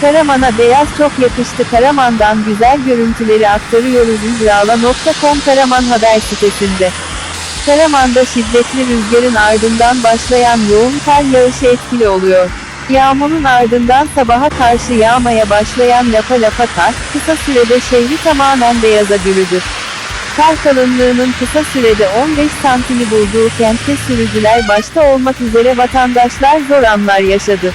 Karaman'a beyaz çok yakıştı. Karaman'dan güzel görüntüleri aktarıyoruz İbrala.com Karaman haber sitesinde. Karaman'da şiddetli rüzgarın ardından başlayan yoğun kar yağışı etkili oluyor. Yağmurun ardından sabaha karşı yağmaya başlayan lapa lapa kar, kısa sürede şehri tamamen beyaza bürüdü. Kar kalınlığının kısa sürede 15 santimi bulduğu kentte sürücüler başta olmak üzere vatandaşlar zor anlar yaşadı.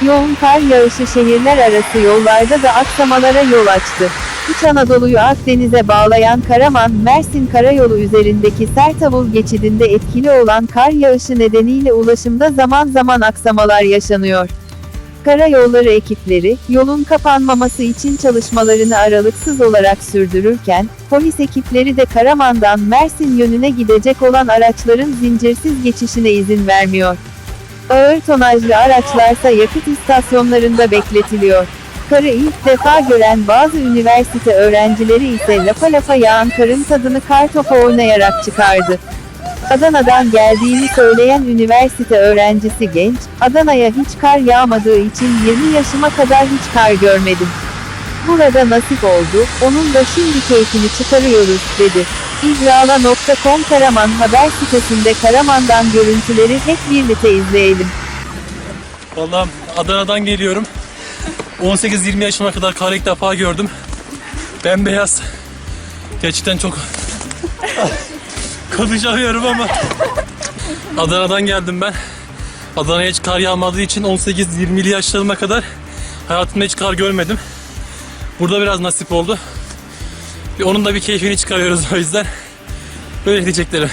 Yoğun kar yağışı şehirler arası yollarda da aksamalara yol açtı. İç Anadolu'yu Akdeniz'e bağlayan Karaman-Mersin Karayolu üzerindeki Sertavul geçidinde etkili olan kar yağışı nedeniyle ulaşımda zaman zaman aksamalar yaşanıyor. Karayolları ekipleri, yolun kapanmaması için çalışmalarını aralıksız olarak sürdürürken, polis ekipleri de Karaman'dan Mersin yönüne gidecek olan araçların zincirsiz geçişine izin vermiyor. Ağır tonajlı araçlarsa yakıt istasyonlarında bekletiliyor. Karı ilk defa gören bazı üniversite öğrencileri ise lapa lapa yağan karın tadını kar topu oynayarak çıkardı. Adana'dan geldiğini söyleyen üniversite öğrencisi genç, Adana'ya hiç kar yağmadığı için 20 yaşıma kadar hiç kar görmedim. Burada nasip oldu, onun da şimdi keyfini çıkarıyoruz, dedi. İhrala.com Karaman haber sitesinde Karaman'dan görüntüleri hep birlikte izleyelim. Vallahi Adana'dan geliyorum. 18-20 yaşıma kadar kar ilk defa gördüm. Bembeyaz. Gerçekten çok konuşamıyorum ama Adana'dan geldim ben. Adana'ya hiç kar yağmadığı için 18-20'li yaşlarıma kadar hayatımda hiç kar görmedim. Burada biraz nasip oldu. Onun da bir keyfini çıkarıyoruz o yüzden. Böyle diyeceklerim.